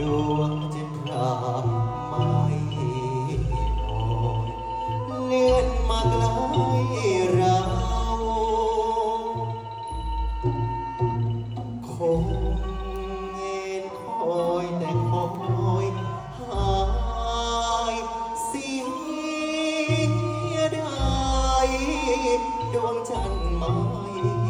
ดวงจะพราไม่ลอยเลื่อนมาไกลเรา คงเงินคอยแต่คอยหายเสียดใดดวงจันทร์ไม่